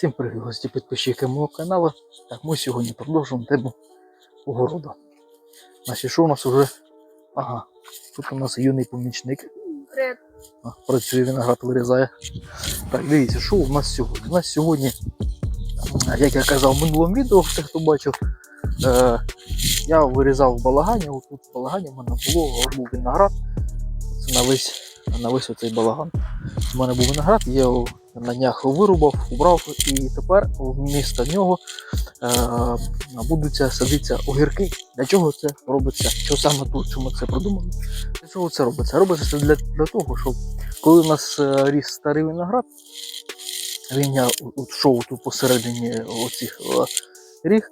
Всім привіт, гості підписчики мого каналу. Так, ми сьогодні продовжуємо тему огороду. Значить, що у нас уже? Ага, тут у нас юний помічник. Привет. А, Працює виноград вирізає. Так, дивіться, що у нас сьогодні? У нас сьогодні, як я казав в минулому відео, хто хто бачив, е, я вирізав в балагані. Тут в балагані в мене було, був виноград. Це на весь, на весь оцей балаган. У мене був виноград, я його на днях вирубав, убрав, і тепер вмісто нього е, будуть садитися огірки. Для чого це робиться? Що саме тут, чому це придумали? Для чого це робиться? Робиться це для, для того, щоб коли у нас е, ріс старий виноград, він я йшов тут посередині оцих е, ріг,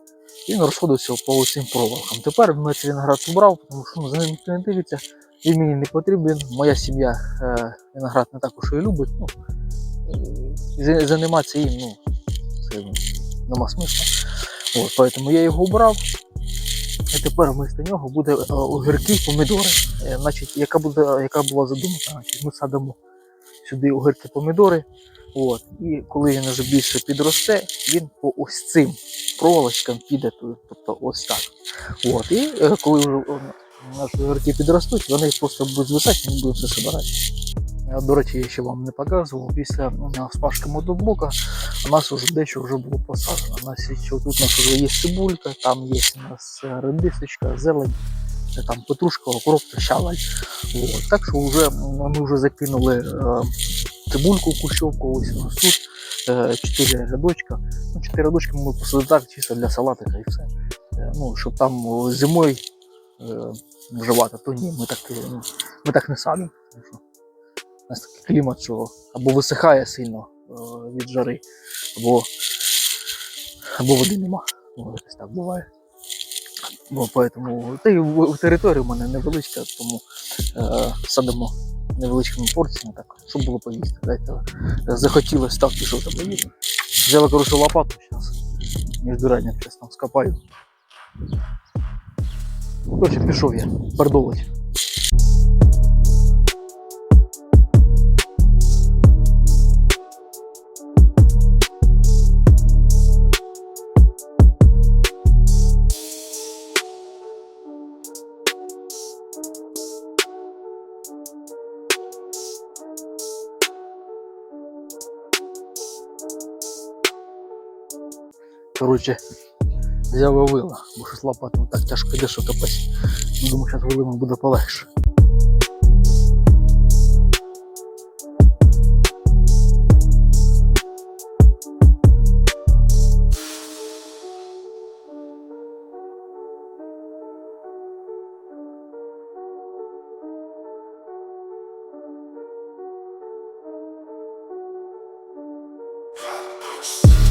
він розходився по цим проволокам. Тепер ми цей виноград убрав, тому що ну, за ним ніхто не дивиться, він мені не потрібен. Моя сім'я е, виноград не також і любить. Ну, і за- їм, ну, нема смисла. От, поэтому я його обрав. І тепер вместо нього буде е, огірки, помідори. Е, Значить, яка, буде, яка була задумка? Значить, ми садимо сюди огірки, помідори. От, і коли він вже більше підросте, він по ось цим проволочкам піде тобто ось так. От, і е, коли вже наші огірки підростуть, вони просто будуть звисати, ми будемо все збирати. Е, До речі, я ще вам не показував. Після е, спашки мотоблока у нас вже дещо вже було посаджено. У нас тут у нас вже є цибулька, там є у нас е, редисочка, зелень, е, там петрушка, окроп, щавель. От. Так що вже ми вже закинули е, цибульку, кущовку, ось у нас тут е, чотири рядочка. Ну, чотири рядочки ми посадили так, чисто для салатика і все. Е, ну, щоб там зимою е, вживати, то ні, ми так, е, ну, ми так не садимо. У нас такий клімат, що або висихає сильно е, від жари, або, або води нема. Ну, так буває. Бо поэтому, та й територія в мене невеличка, тому е, садимо невеличкими порціями, так, щоб було поїсти. Дайте, захотілося так, пішов та поїсти. Взяла коротше лопату зараз. Між дурання зараз там скопаю. Коротше, пішов я, пердолить. Коротше, взяв вила, бо щось лопатами так тяжко йде, що капець. Думаю, зараз вилами буде полегше. Слухайте,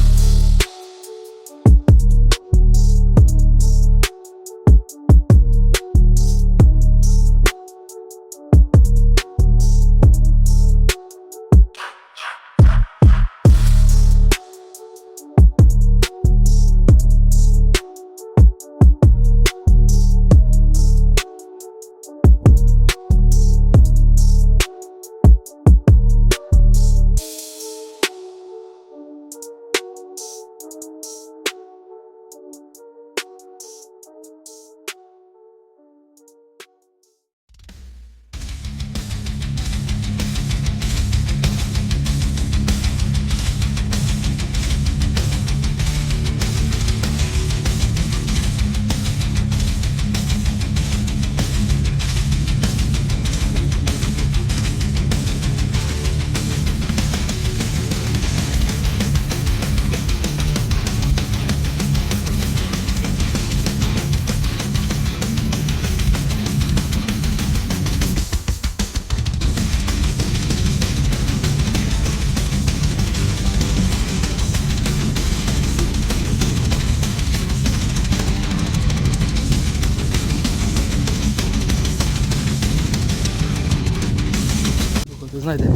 знаєте,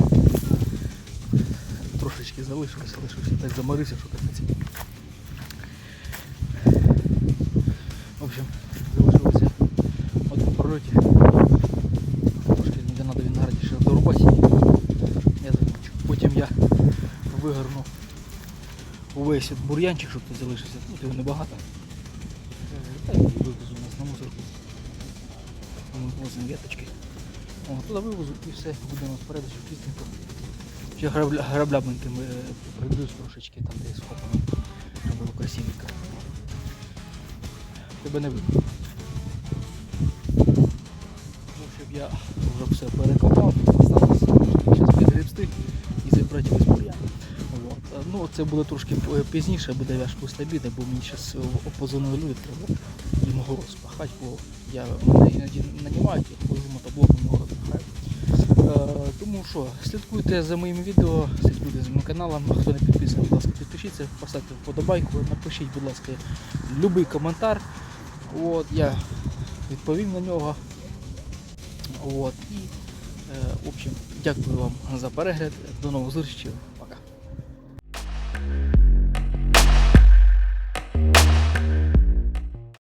трошечки залишилося, лишився, так заморився, що капець. В общем, залишилося по прольоті. Трошки не треба винограді ще дорубати. Я закінчу. Потім я вигорну увесь бур'янчик, щоб тут залишився. Тут його небагато. Та вивезу у нас на мусорку. Возимо веточки. Туди вивезу і все, буде у нас чистенько. Ще грабля, грабляменьким е, трошечки там, де схопано, було красивенько. Тебе не видно. Ну, щоб я вже все перекопав, осталось зараз підгребсти і зібрати весь бур'ян. Ну, це буде трошки пізніше, буде аж після обіду, бо мені зараз позвонили люди, треба їм город спахати, бо я мене іноді нанімають, я ходжу мотоблоком. Е, тому що слідкуйте за моїм відео, слідкуйте за моїм каналом. Хто не підписаний, будь ласка, підпишіться, поставте вподобайку, напишіть, будь ласка, будь-який коментар. От, я відповім на нього. От, і, е, в общем, дякую вам за перегляд. До нових зустрічей.